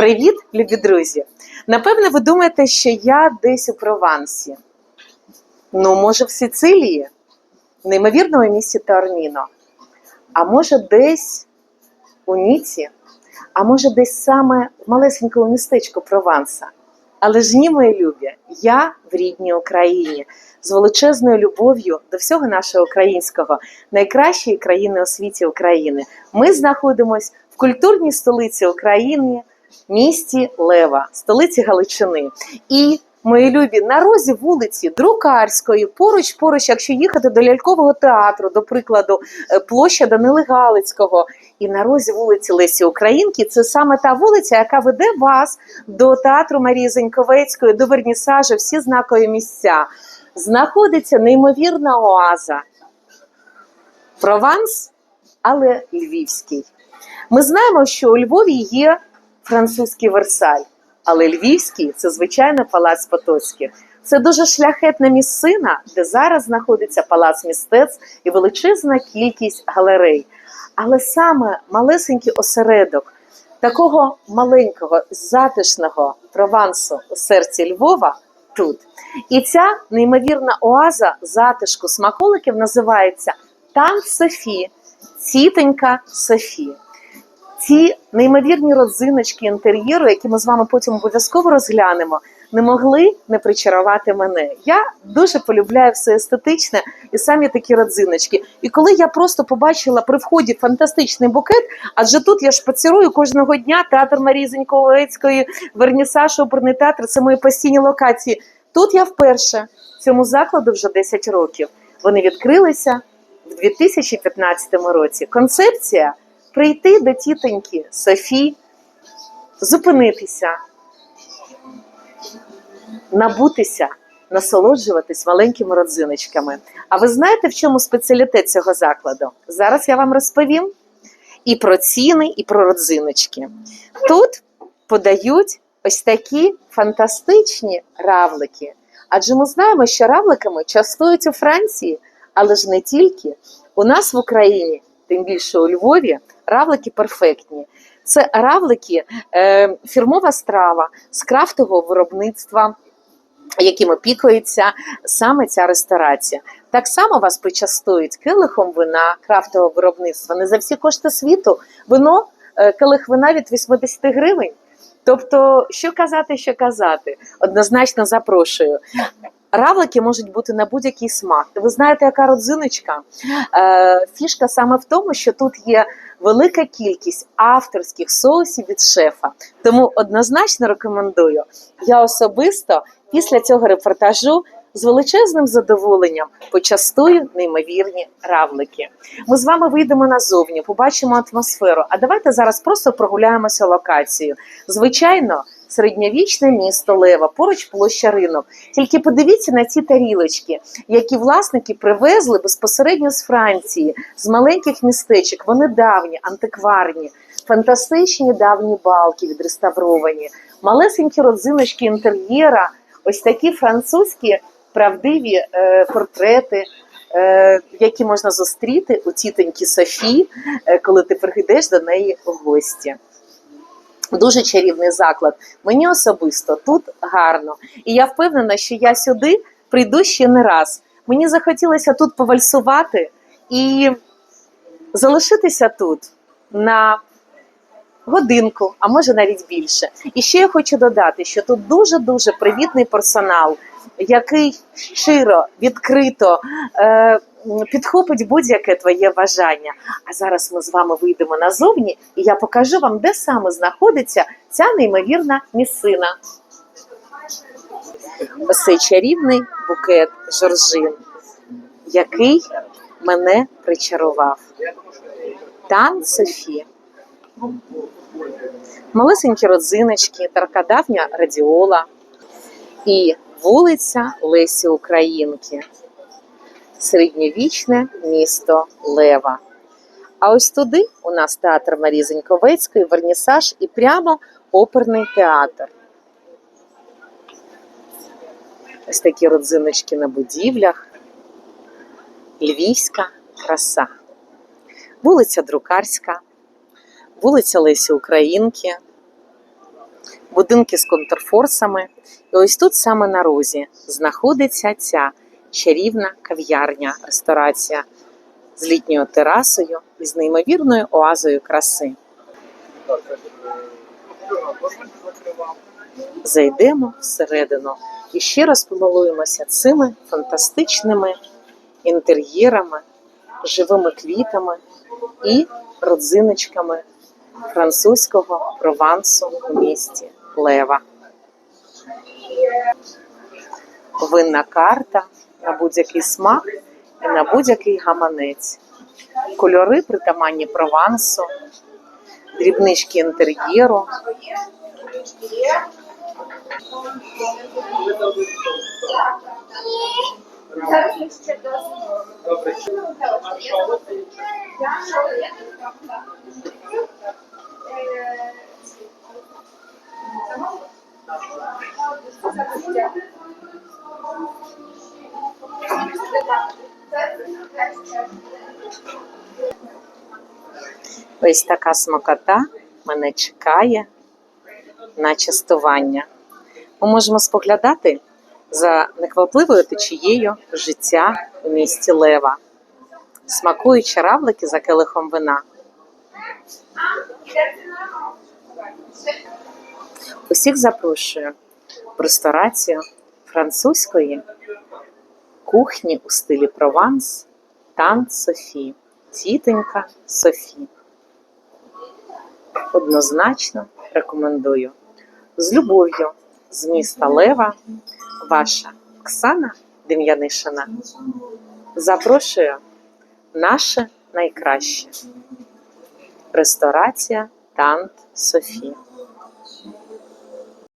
Привіт, любі друзі! Напевно, ви думаєте, що я десь у Провансі. Ну, може, в Сицилії, в неймовірному місті Таорміно. А може, десь у Ніці, а може, десь саме в малесенькому містечку Прованса. Але ж ні, мої любі, я в рідній Україні з величезною любов'ю до всього нашого українського, найкращої країни у світі України. Ми знаходимося в культурній столиці України, місті Лева, столиці Галичини. І Мої любі, на розі вулиці Друкарської, поруч, поруч, якщо їхати до лялькового театру, до прикладу, е, площа Данили Галицького, і на розі вулиці Лесі Українки, це саме та вулиця, яка веде вас до театру Марії Заньковецької, до Вернісажу, всі знакові місця. Знаходиться неймовірна оаза. Прованс, але львівський. Ми знаємо, що у Львові є французький Версаль. Але Львівський це звичайно палац Потоцьких. Це дуже шляхетна місцина, де зараз знаходиться палац містецтв і величезна кількість галерей. Але саме малесенький осередок такого маленького затишного провансу у серці Львова тут. І ця неймовірна оаза затишку смаколиків називається Тан Софі, Цітенька Софі ці неймовірні родзиночки інтер'єру, які ми з вами потім обов'язково розглянемо, не могли не причарувати мене. Я дуже полюбляю все естетичне і самі такі родзиночки. І коли я просто побачила при вході фантастичний букет, адже тут я шпацірую кожного дня театр Марії Зеньковецької, Вернісаж, оперний театр це мої постійні локації. Тут я вперше цьому закладу вже 10 років. Вони відкрилися в 2015 році. Концепція прийти до тітоньки Софі, зупинитися, набутися, насолоджуватись маленькими родзиночками. А ви знаєте, в чому спеціалітет цього закладу? Зараз я вам розповім і про ціни, і про родзиночки. Тут подають ось такі фантастичні равлики. Адже ми знаємо, що равликами частують у Франції, але ж не тільки. У нас в Україні, тим більше у Львові, равлики перфектні. Це равлики, е, фірмова страва з крафтового виробництва, яким опікується саме ця ресторація. Так само вас причастують келихом вина крафтового виробництва. Не за всі кошти світу. Вино, е, келих вина від 80 гривень. Тобто, що казати, що казати, однозначно запрошую. Равлики можуть бути на будь-який смак. Ви знаєте, яка родзиночка? Е, Фішка саме в тому, що тут є велика кількість авторських соусів від шефа. Тому однозначно рекомендую. Я особисто після цього репортажу з величезним задоволенням почастую неймовірні равлики. Ми з вами вийдемо назовні, побачимо атмосферу. А давайте зараз просто прогуляємося локацією. Звичайно. Середньовічне місто Лева, поруч площа ринок. Тільки подивіться на ці тарілочки, які власники привезли безпосередньо з Франції, з маленьких містечок. Вони давні, антикварні, фантастичні давні балки відреставровані, малесенькі родзиночки інтер'єра, ось такі французькі правдиві е, портрети. е, Які можна зустріти у тітоньки Софі, е, коли ти прийдеш до неї в гості. Дуже чарівний заклад. Мені особисто тут гарно. І я впевнена, що я сюди прийду ще не раз. Мені захотілося тут повальсувати і залишитися тут на годинку, а може навіть більше. І ще я хочу додати, що тут дуже-дуже привітний персонал, який щиро, відкрито. Е, Підхопить будь-яке твоє бажання. А зараз ми з вами вийдемо назовні, і я покажу вам, де саме знаходиться ця неймовірна місцина. Ось чарівний букет жоржин, який мене причарував. Тан Софі. Малесенькі родзиночки, таркадавня радіола і вулиця Лесі Українки середньовічне місто Лева. А ось туди у нас театр Марії Зеньковецької, Вернісаж і прямо оперний театр. Ось такі родзиночки на будівлях. Львівська краса. Вулиця Друкарська, вулиця Лесі Українки. Будинки з контрфорсами. І ось тут саме на розі знаходиться ця чарівна кав'ярня, ресторація з літньою терасою і з неймовірною оазою краси. Зайдемо всередину і ще раз помилуємося цими фантастичними інтер'єрами, живими квітами і родзиночками французького провансу у місті Лева. Винна карта на будь-який смак і на будь-який гаманець. Кольори притаманні провансу, дрібнички інтер'єру. Ось така смакота мене чекає на частування. Ми можемо споглядати за неквапливою течією життя у місті Лева, смакуючи равлики за келихом вина. Усіх запрошую в ресторацію французької кухні у стилі Прованс Тан Софі, тітонька Софі. Однозначно рекомендую. З любов'ю з міста Лева, ваша Оксана Дем'янишина запрошую наше найкраще. Ресторація Тант Софі.